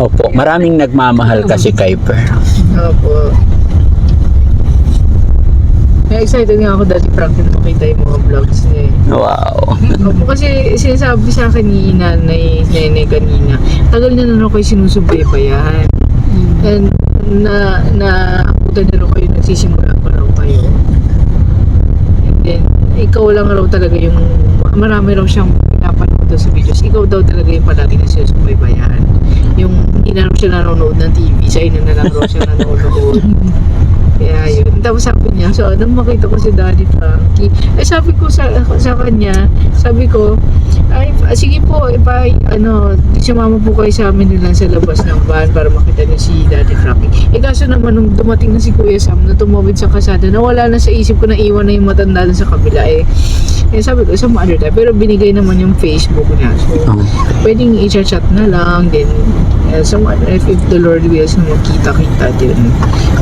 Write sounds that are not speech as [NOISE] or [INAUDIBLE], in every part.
Opo, maraming nagmamahal kasi kay Per. Opo. Kaya excited nga ako dati Frankie na makita yung mga vlogs niya eh. Wow. [LAUGHS] Opo, kasi sinasabi sa akin ni nanay, nanay kanina, tagal na na kayo sinusubaybayan. And na, na, abutan na raw kayo, nagsisimula pa raw kayo. And then, ikaw lang raw talaga yung, marami raw siyang daw sa videos. Ikaw daw talaga yung palagi na sinusubaybayan. Yung hindi na siya nanonood ng TV, sa ina na lang siya nanonood. Kaya yun. Tapos sabi niya, so nung makita ko si Daddy Frankie, eh sabi ko sa, sa kanya, sabi ko, ay, ah, sige po, ipa, ano, sumama po kayo sa amin nilang sa labas ng van para makita niyo si Daddy Frankie. Eh kaso naman nung dumating na si Kuya Sam na tumawid sa kasada, nawala na sa isip ko na iwan na yung matanda sa kabila eh. Eh sabi ko, some other time. Pero binigay naman yung Facebook niya. So, Oh. pwedeng i-chat na lang, then uh, someone, if, if the Lord wills na magkita-kita din.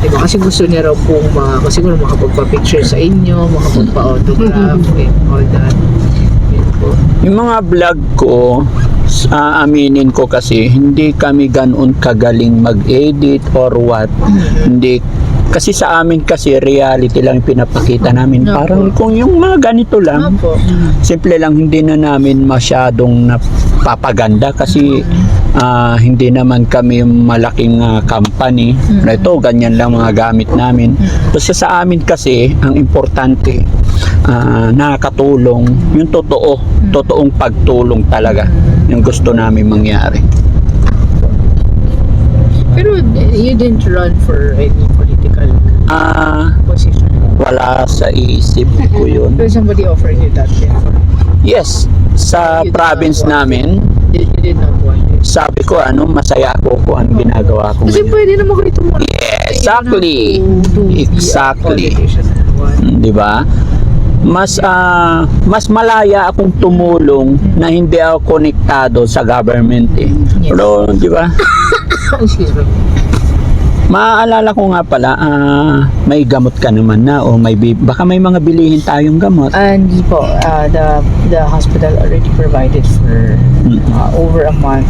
Diba? Kasi gusto niya raw pong mga, kasi siguro makapagpa-picture sa inyo, makapagpa-autograph, and [LAUGHS] all that. Yun po. Yung mga vlog ko, s- ah, aminin ko kasi, hindi kami ganoon kagaling mag-edit or what. Hindi kasi sa amin kasi reality lang pinapakita namin. Opo. Parang kung yung mga ganito lang, Opo. simple lang hindi na namin masyadong napapaganda kasi ah, hindi naman kami malaking ah, company. Mm. Ito, ganyan lang mga gamit namin. Basta sa amin kasi, ang importante, ah, nakakatulong, yung totoo, totoong pagtulong talaga, yung gusto namin mangyari. Pero uh, you didn't run for any political Ah, position. wala sa isip ko yun. Pero somebody offered you that before. Yes, sa You did province namin, You, you did not want it. sabi ko ano, masaya ako kung ano ginagawa ko Kasi ngayon. pwede naman kayo tumulong. Exactly. To, to be a Exactly. politician and what. Mm, 'Di ba? Mas ah, mas malaya akong tumulong na hindi ako konektado sa government eh. Yes. Pero 'di ba? [COUGHS] Maaalala ko nga pala, ah, may gamot ka naman na o may baka may mga bilihin tayong gamot. Ah, hindi po. Ah, the the hospital already provided for ah, over a month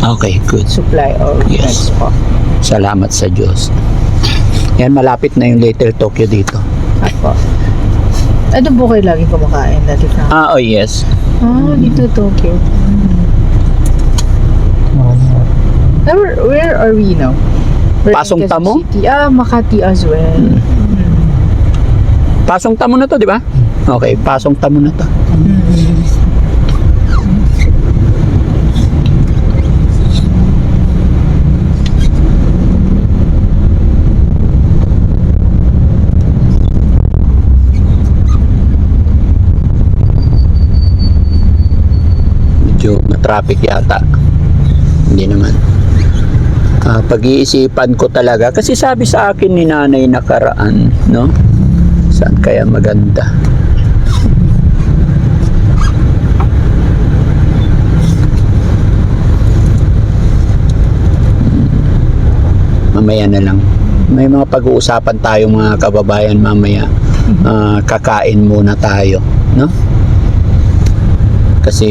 Okay, good. supply of Yes. po. Salamat sa Diyos. Yan, malapit na yung Little Tokyo dito. Apo. Ano po kayo lagi kumakain dati na? Ah, oh yes. Ah, dito Tokyo. Ah, where, where are we now? We're in Pasong Quezon Tamo? City. Ah, Makati as well. Mm. Mm. Pasong tamo na to, di ba? Okay, pasong tamo na to. Mm. Medyo matraffic yata. Hindi naman. Ah, pag-iisipan ko talaga kasi sabi sa akin ni nanay nakaraan, no? Saan kaya maganda? Mamaya na lang. May mga pag-uusapan tayo mga kababayan mamaya. Ah, kakain muna tayo, no? Kasi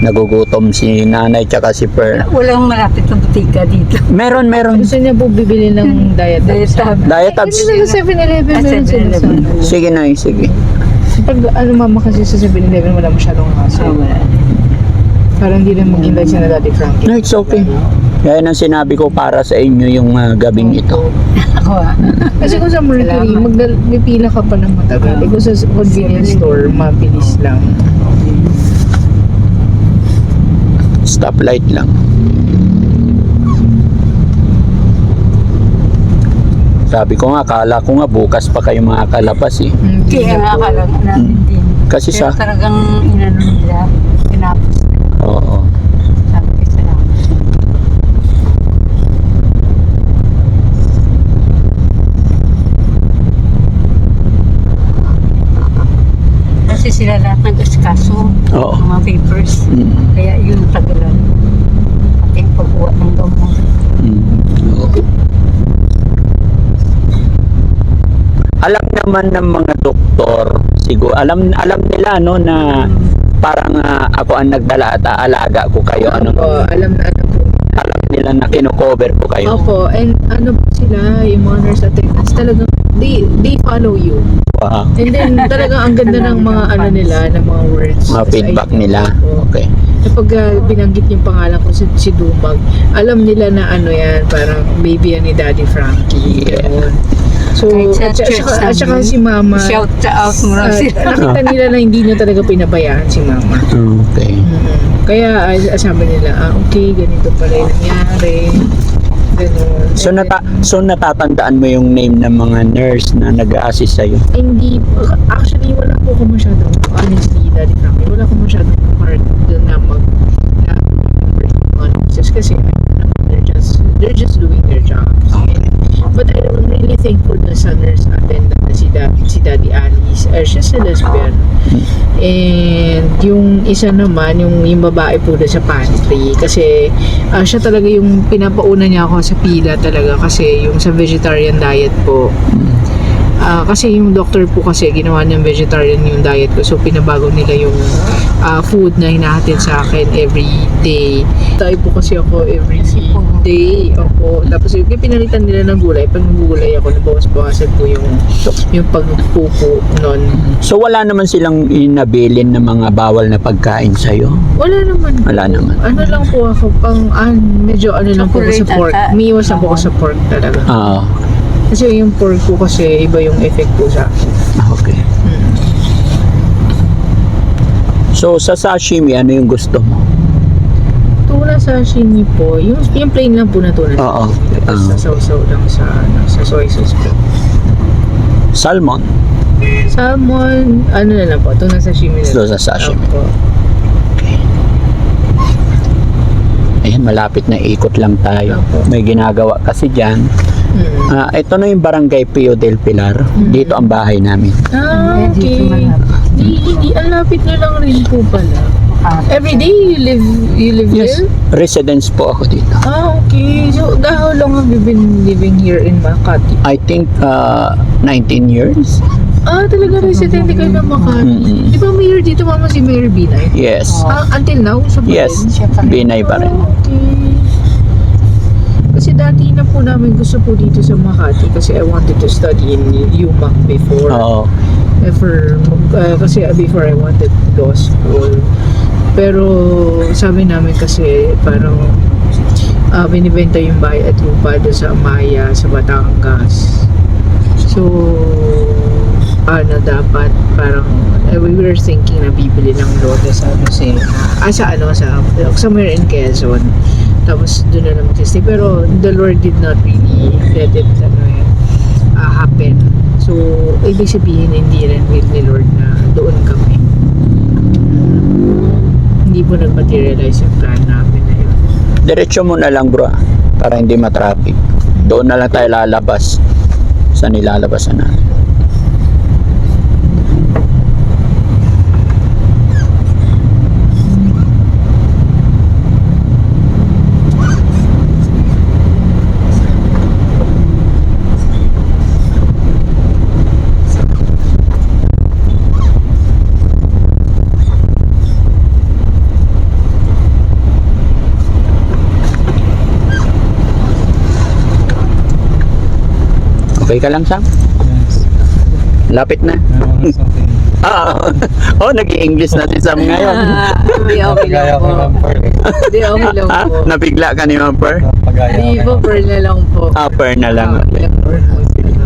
nagugutom si nanay tsaka si Per. Walang malapit na butika dito. Meron, meron. Gusto niya po bibili ng diet. Diet tab. Diet Hindi tabs. na sa 7-Eleven Ah, meron sila sa 7-Eleven. Sige na, sige. Pag ano mama kasi sa 7-Eleven wala masyadong Ah, hassle. wala. Parang hindi na mag-invite na Daddy Frankie. No, it's okay. Kaya nang sinabi ko para sa inyo yung ah, gabing ito. Ako ah. Kasi kung sa Mercury, Salamat. magdal may pila ka pa ng matagal. Eh, kung sa convenience store, mabilis lang. Stoplight lang. Sabi ko nga, akala ko nga bukas pa kayo makakalabas eh. Hindi Kaya po. akala ko natin din. Kasi Pero sa... talagang inano nila. Tinapos na. Oo. Sabi ko salamat. Kasi sila lahat nag-askaso. Oo. Mga papers. Mm. Kaya yun tagalan. Pati yung pagkuha ng gamot. Mm. Oo. Alam naman ng mga doktor, siguro alam alam nila no na parang ah, ako ang nagdala at aalaga ko kayo. Ano, Opo, alam na alam po. alam nila na kino-cover ko kayo. Opo, and ano po sila, yung mga nurse attendants, talagang, they, they follow you. Wow. And then, talagang ang ganda ng mga ano nila, ng mga words. Mga Sa feedback nila. Opo. Okay. Kapag uh, binanggit yung pangalan ko si, si Dumag, alam nila na ano yan, parang baby yan ni Daddy Frankie. Yeah. So, sa at, saka- at saka si Mama, Shout out mo uh, nakita [LAUGHS] nila na hindi nyo talaga pinabayaan si Mama. Okay. Mm. Kaya ah, sabi nila, ah, okay, ganito pala yung nangyari. So, nata so natatandaan mo yung name ng mga nurse na nag-assist sa'yo? Hindi, actually, wala po ako masyadong, honestly, Daddy Frankie, wala ko masyadong part doon na mag, na, mga nurses kasi they're just, they're just doing their jobs. Okay. But I'm really thankful na sa nurse Daddy, si Alice. Uh, she's a lesbian. And yung isa naman, yung, yung babae po doon sa pantry. Kasi ah, siya talaga yung pinapauna niya ako sa pila talaga. Kasi yung sa vegetarian diet po, Ah, kasi yung doctor po kasi ginawa ng vegetarian yung diet ko. So pinabago nila yung ah, food na hinahatid sa akin every day. Tayo po kasi ako every day. Opo. Tapos yung pinalitan nila ng gulay. Pag nagugulay ako, nabawas-bawasan po yung, yung pagpupo nun. So wala naman silang inabilin ng mga bawal na pagkain sa'yo? Wala naman. Wala naman. Ano lang po ako, pang, ah, medyo ano lang po ako sa pork. Umiiwas lang po ako sa pork talaga. Oo. Kasi yung pork ko kasi iba yung effect po sa akin. okay. Mm. So sa sashimi, ano yung gusto mo? Tuna sashimi po, yung, yung plain lang po na tuna Oo. sashimi. Tapos Oo. nasawsaw lang sa, ano, sa soy sauce po. Salmon? Salmon, ano na lang po, tuna sashimi na lang. sa sashimi. Opo. Okay. Ayan, malapit na ikot lang tayo. Opo. May ginagawa kasi dyan. Mm. Ah, ito na yung barangay Pio del Pilar. Dito ang bahay namin. Ah, okay. Di, hindi, ang lapit na lang rin po pala. Ah, Every day you live, you live Yes. there? Residence po ako dito. Ah, okay. So, how long have you been living here in Makati? I think uh, 19 years. Ah, talaga resident kayo ng Makati. Mm-mm. Di ba mayor dito mama si Mayor Binay? Yes. Ah, until now, pa Yes. Binay pa rin. Ah, okay. Kasi dati na po namin gusto po dito sa Makati kasi I wanted to study in UMac before. Oo. Ever, uh, kasi before I wanted law school. Pero sabi namin kasi parang uh, binibenta yung bahay at lupa doon sa Amaya, sa Batangas. So, ano dapat parang eh, we were thinking na bibili ng lote sa. Ah, sa ano, sa somewhere in Quezon. Tapos doon na lang mag-stay. Pero the Lord did not really let it ano, eh, ah, happen. So, ibig sabihin hindi rin will ni Lord na doon kami. Hindi po nag-materialize yung plan namin na yun. Diretso mo na lang bro ah, para hindi matraffic. Doon na lang tayo lalabas sa nilalabasan natin. Okay ka lang, Sam? Lapit na. [LAUGHS] Ah, oh, nag-i-English na si Sam ngayon. Hindi, okay lang po. Hindi, okay lang Ah, po. nabigla ka ni Ma'am Per? Hindi po, pearl na lang po. Upper na lang. Ah, pearl po sila.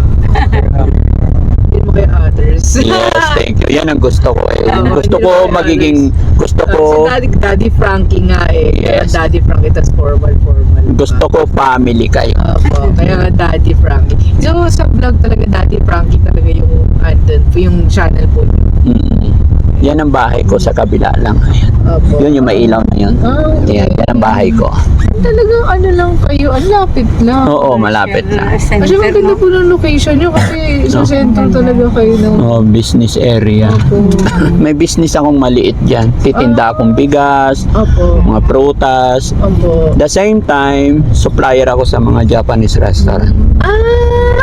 Hindi mo kay others. Yes, thank you. Yan ang gusto ko eh. Oo, Gusto ko magiging, gusto ko, Si Daddy, Daddy Frankie nga eh. Kaya Yes. Daddy Frankie, tas formal, formal. gusto ko family kayo. Opo, kaya Daddy Frankie. So, sa vlog talaga, Daddy Frankie talaga yung, andun, yung channel po. Mm. Yan ang bahay ko sa kabila lang. Ayan. Opo. Yun yung may ilaw na yun. Ah, okay. Yan, yan ang bahay ko. talagang ano lang kayo, ang lapit lang. Oo, malapit lang. Kasi maganda po ng location nyo kasi [LAUGHS] sa sentro talaga kayo ng Oh, business area. Opo. [LAUGHS] May business akong maliit dyan. Titinda akong bigas, Opo. mga prutas. Opo. The same time, supplier ako sa mga Japanese restaurant. Ah,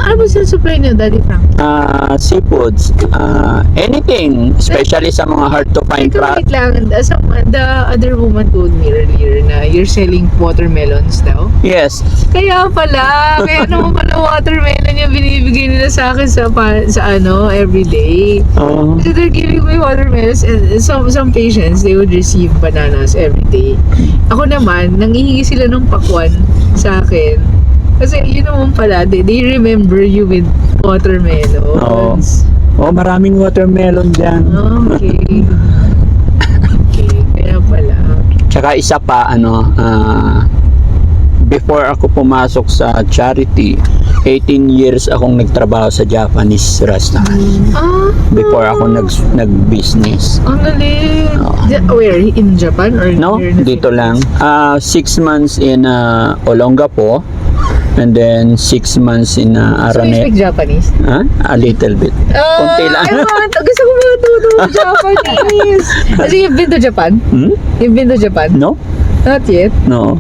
ano ba sila supply niyo, Daddy Frank? Ah, seafoods, ah, anything, especially sa mga hard to find pra- wait lang. The, some, the other woman told me earlier na you're selling watermelons daw. Yes. Kaya pala, kaya naman pala watermelon yung binibigay nila sa akin sa, pa, sa ano, everyday. Oh. So they're giving me watermelons and some some patients, they would receive bananas every day. Ako naman, nangihingi sila ng pakwan sa akin. Kasi yun naman pala, they, they remember you with watermelons. Oh, maraming watermelon dyan. Okay. Okay, kaya pala. Tsaka isa pa, ano, ah, before ako pumasok sa charity, 18 years akong nagtrabaho sa Japanese restaurant. Ah, Before ako nag, nag-business. ang galing. Ja- Where? In Japan? Or No, here in the dito lang. Ah, six months in uh, Olongapo. And then six months in uh, So you Arane. speak Japanese? Ha? A little bit. Ah, Konti lang. I want, [LAUGHS] gusto ko matuto ng Japanese. Kasi you've been to Japan? Hmm? You've been to Japan? No? Not yet. No.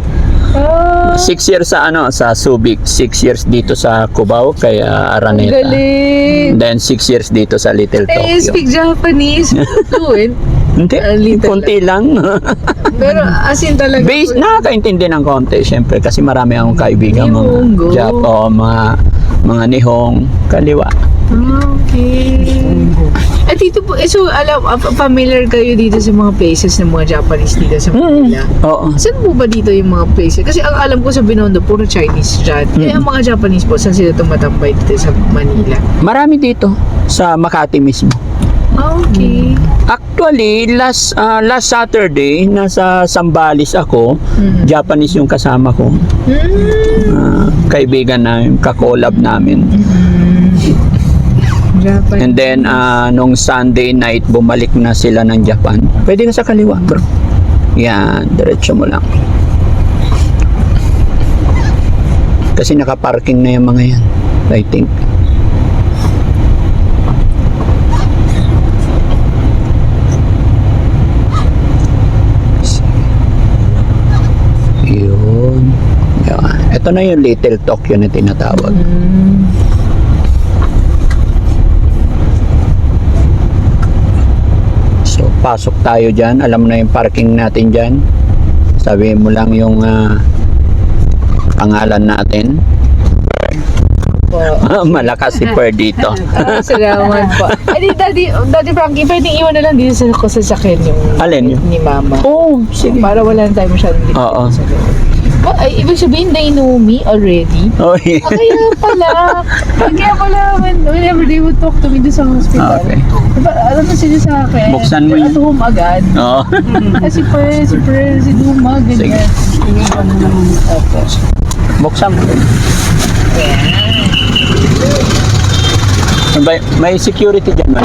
Ah, Six years sa ano, sa Subic. Six years dito sa Cubao, kaya ang Araneta. galing. Then six years dito sa Little Eh, you Tokyo. speak Japanese. [LAUGHS] Fluent. Hindi, A little konti lang. [LAUGHS] Pero as in talaga. Base, nakakaintindi ng konti, syempre, kasi marami akong kaibigan mga Nihongo. Japo, mga, mga Nihong, kaliwa. Ah, okay. At dito po, eh, so alam, ah, familiar kayo dito sa mga places ng mga Japanese dito sa Manila? Oo. Saan po ba dito yung mga places? Kasi ang alam ko sa Binondo, puro Chinese dyan. Eh, Mm. ang mga Japanese po, saan sila tumatambay dito sa Manila? Marami dito, sa Makati mismo. Ah, okay. Actually, last ah, last Saturday, nasa Sambales ako, Mm. Japanese yung kasama ko. Mm. Ah, kaibigan namin, kakolab namin. Japanese. And then, ah, nung Sunday night, bumalik na sila ng Japan. Pwede ka sa kaliwa, bro. Yan, diretso mo lang. Kasi nakaparking na yung mga yan. I think. Yun. Yan. Ito na yung Little Tokyo na tinatawag. Mm. So, pasok tayo dyan. Alam mo na yung parking natin dyan. Sabihin mo lang yung ah, pangalan natin. Po. Malakas si Per dito. [LAUGHS] Ah, salamat po. Ay, di, Daddy, Daddy Frankie, pwedeng iwan na lang dito sa ko sa sakyan yung Alin yun? ni Mama. Oo, oh, sige. Para wala na tayo masyadong dito. Oo. sa Oh, ay, ibig sabihin, they know me already? Oh, yeah. Ah, kaya pala. Kaya pala, when, whenever they would talk to me doon sa hospital, Okay. diba, ano na sila sa akin? Buksan mo At yun. home agad. Oo. Kasi per, si per, si Duma, Sige. ganyan. Iniwan mo naman. Opo. Buksan mo. May, may security dyan, man.